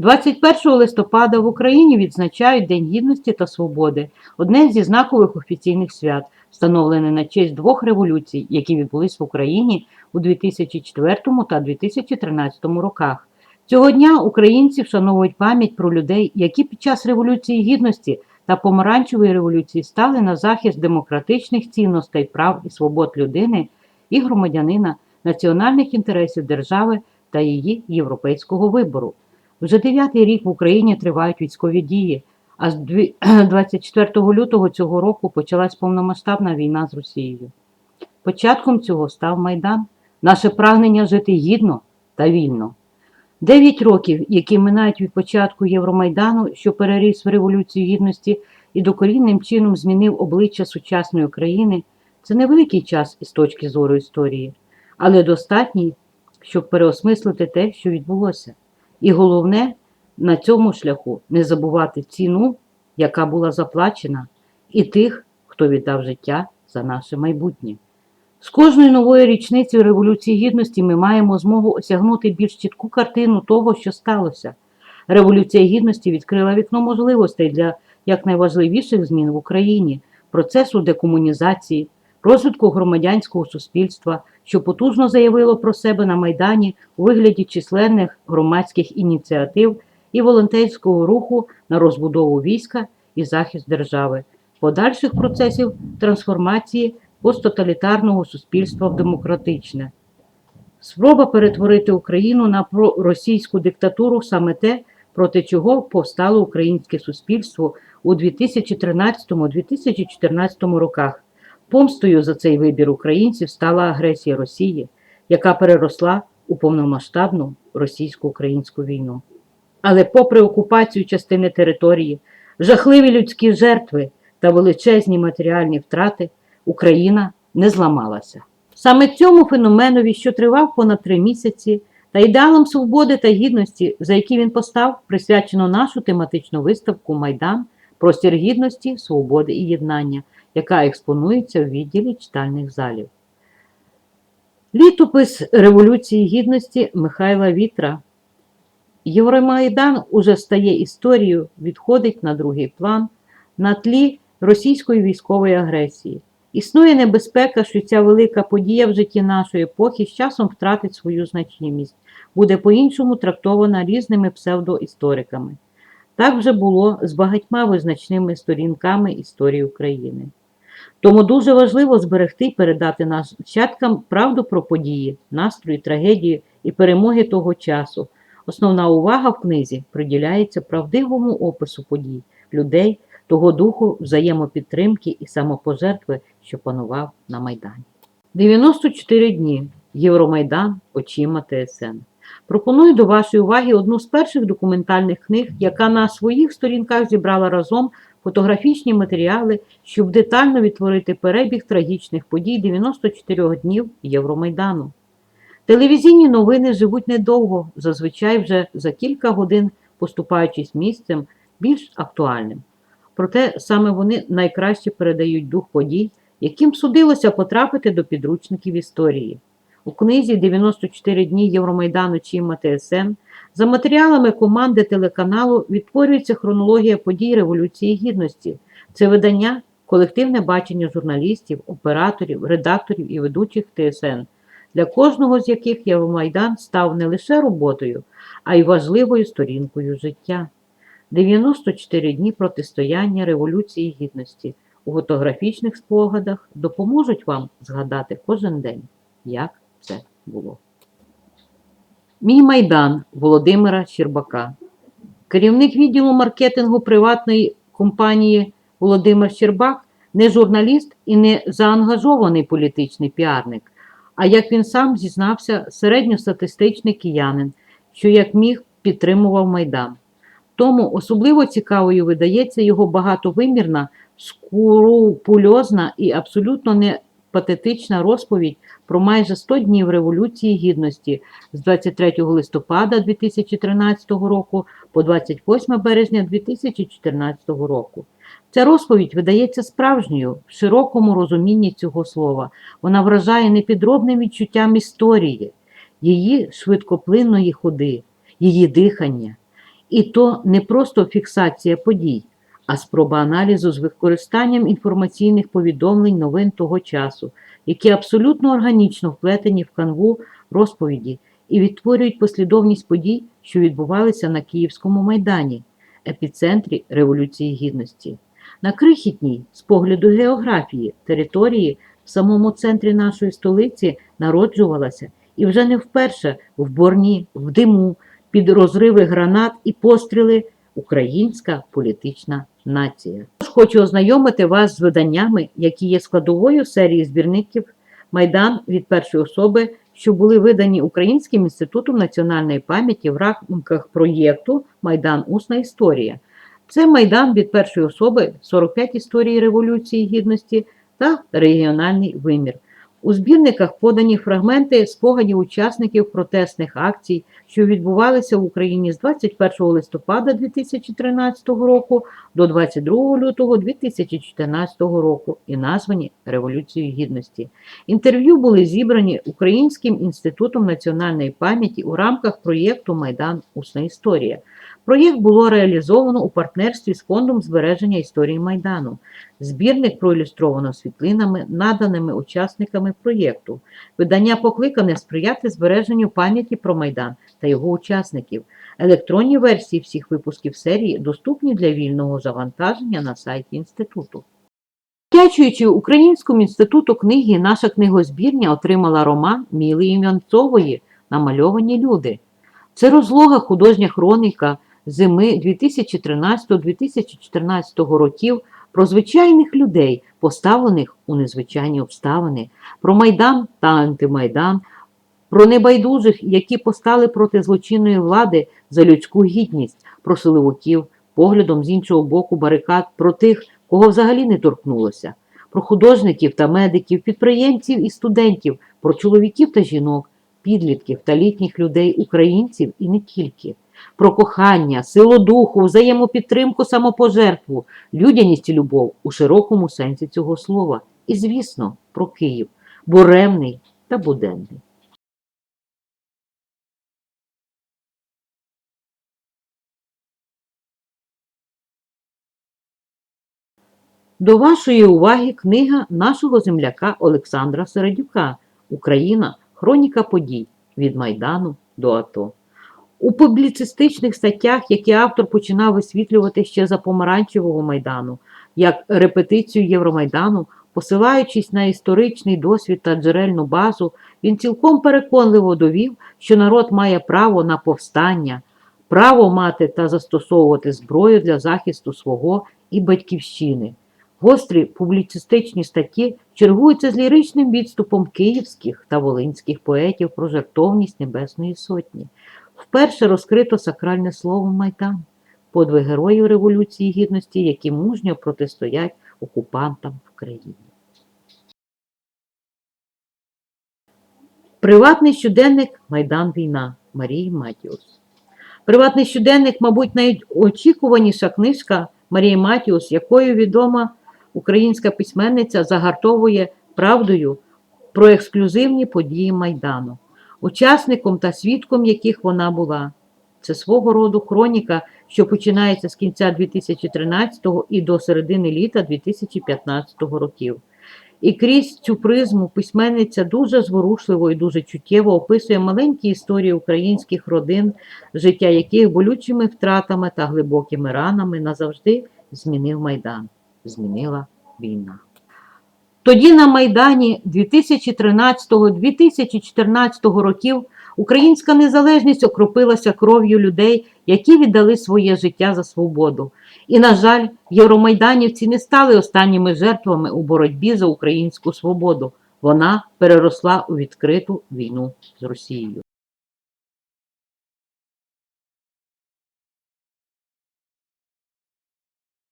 21 листопада в Україні відзначають День Гідності та Свободи, одне зі знакових офіційних свят, встановлене на честь двох революцій, які відбулись в Україні у 2004 та 2013 роках. Цього дня українці вшановують пам'ять про людей, які під час Революції Гідності та Помаранчевої революції стали на захист демократичних цінностей, прав і свобод людини і громадянина, національних інтересів держави та її європейського вибору. Вже дев'ятий рік в Україні тривають військові дії, а з 24 лютого цього року почалась повномасштабна війна з Росією. Початком цього став Майдан, наше прагнення жити гідно та вільно. Дев'ять років, які минають від початку Євромайдану, що переріс в Революцію Гідності і докорінним чином змінив обличчя сучасної України, це невеликий час із точки зору історії, але достатній, щоб переосмислити те, що відбулося. І головне, на цьому шляху не забувати ціну, яка була заплачена, і тих, хто віддав життя за наше майбутнє. З кожною новою річницею Революції Гідності ми маємо змогу осягнути більш чітку картину того, що сталося. Революція Гідності відкрила вікно можливостей для якнайважливіших змін в Україні, процесу декомунізації, розвитку громадянського суспільства, що потужно заявило про себе на Майдані у вигляді численних громадських ініціатив і волонтерського руху на розбудову війська і захист держави, подальших процесів трансформації посттоталітарного суспільства в демократичне. Спроба перетворити Україну на проросійську диктатуру саме те, проти чого повстало українське суспільство у 2013-2014 роках. Помстою за цей вибір українців стала агресія Росії, яка переросла у повномасштабну російсько-українську війну. Але попри окупацію частини території, жахливі людські жертви та величезні матеріальні втрати, Україна не зламалася. Саме цьому феноменові, що тривав понад три місяці, та ідеалам свободи та гідності, за які він постав, присвячено нашу тематичну виставку Майдан Простір гідності, свободи і єднання, яка експонується в відділі читальних залів. Літопис Революції Гідності Михайла Вітра. Євромайдан уже стає історією, відходить на другий план на тлі російської військової агресії. Існує небезпека, що ця велика подія в житті нашої епохи з часом втратить свою значимість, буде по-іншому трактована різними псевдоісториками. Так вже було з багатьма визначними сторінками історії України. Тому дуже важливо зберегти і передати нащадкам правду про події, настрої, трагедії і перемоги того часу. Основна увага в книзі приділяється правдивому опису подій, людей, того духу взаємопідтримки і самопожертви, що панував на Майдані. 94 дні. Євромайдан очима ТСН. Пропоную до вашої уваги одну з перших документальних книг, яка на своїх сторінках зібрала разом фотографічні матеріали, щоб детально відтворити перебіг трагічних подій 94 днів Євромайдану. Телевізійні новини живуть недовго, зазвичай вже за кілька годин поступаючись місцем більш актуальним. Проте саме вони найкраще передають дух подій, яким судилося потрапити до підручників історії. У книзі «94 дні Євромайдану Чима ТСН за матеріалами команди телеканалу відтворюється хронологія подій Революції Гідності. Це видання колективне бачення журналістів, операторів, редакторів і ведучих ТСН, для кожного з яких Євромайдан став не лише роботою, а й важливою сторінкою життя. 94 дні протистояння Революції Гідності у фотографічних спогадах допоможуть вам згадати кожен день, як це було. Мій майдан Володимира Щербака. Керівник відділу маркетингу приватної компанії Володимир Щербак не журналіст і не заангажований політичний піарник, а як він сам зізнався, середньостатистичний киянин, що як міг підтримував Майдан. Тому особливо цікавою видається його багатовимірна, скрупульозна і абсолютно не патетична розповідь про майже 100 днів Революції Гідності з 23 листопада 2013 року по 28 березня 2014 року. Ця розповідь видається справжньою в широкому розумінні цього слова. Вона вражає непідробним відчуттям історії, її швидкоплинної ходи, її дихання. І то не просто фіксація подій, а спроба аналізу з використанням інформаційних повідомлень новин того часу, які абсолютно органічно вплетені в канву розповіді і відтворюють послідовність подій, що відбувалися на Київському майдані, епіцентрі Революції Гідності. На крихітній, з погляду географії, території в самому центрі нашої столиці народжувалася і вже не вперше в борні, в диму, під розриви гранат і постріли українська політична нація. Хочу ознайомити вас з виданнями, які є складовою серії збірників Майдан від першої особи, що були видані Українським інститутом національної пам'яті в рамках проєкту Майдан Усна історія. Це Майдан від першої особи 45 історії Революції Гідності та регіональний вимір. У збірниках подані фрагменти спогадів учасників протестних акцій, що відбувалися в Україні з 21 листопада 2013 року до 22 лютого 2014 року і названі Революцією Гідності. Інтерв'ю були зібрані Українським інститутом національної пам'яті у рамках проєкту Майдан Усна історія. Проєкт було реалізовано у партнерстві з Фондом збереження історії Майдану. Збірник проілюстровано світлинами, наданими учасниками проєкту. Видання покликане сприяти збереженню пам'яті про Майдан та його учасників. Електронні версії всіх випусків серії доступні для вільного завантаження на сайті інституту. Дячуючи Українському інституту книги, наша книгозбірня отримала роман Міли Ім'янцової Намальовані люди. Це розлога художня хроніка зими 2013-2014 років про звичайних людей, поставлених у незвичайні обставини, про Майдан та антимайдан, про небайдужих, які постали проти злочинної влади за людську гідність, про силовиків, поглядом з іншого боку барикад, про тих, кого взагалі не торкнулося, про художників та медиків, підприємців і студентів, про чоловіків та жінок, підлітків та літніх людей, українців і не тільки. Про кохання, силу духу, взаємопідтримку, самопожертву, людяність і любов у широкому сенсі цього слова. І, звісно, про Київ, буремний та буденний. До вашої уваги книга нашого земляка Олександра Середюка Україна. Хроніка подій від Майдану до АТО. У публіцистичних статтях, які автор починав висвітлювати ще за помаранчевого майдану, як репетицію Євромайдану, посилаючись на історичний досвід та джерельну базу, він цілком переконливо довів, що народ має право на повстання, право мати та застосовувати зброю для захисту свого і батьківщини. Гострі публіцистичні статті чергуються з ліричним відступом київських та волинських поетів про жертовність Небесної Сотні. Вперше розкрито сакральне слово Майдан, подвиг героїв Революції Гідності, які мужньо протистоять окупантам в країні. Приватний щоденник Майдан Війна Марії Матіус. Приватний щоденник, мабуть, найочікуваніша книжка Марії Матіус, якою відома українська письменниця загартовує правдою про ексклюзивні події Майдану, учасником та свідком яких вона була. Це свого роду хроніка, що починається з кінця 2013 і до середини літа 2015 років. І крізь цю призму письменниця дуже зворушливо і дуже чуттєво описує маленькі історії українських родин, життя яких болючими втратами та глибокими ранами назавжди змінив Майдан змінила війна. Тоді на Майдані 2013-2014 років українська незалежність окропилася кров'ю людей, які віддали своє життя за свободу. І, на жаль, євромайданівці не стали останніми жертвами у боротьбі за українську свободу. Вона переросла у відкриту війну з Росією.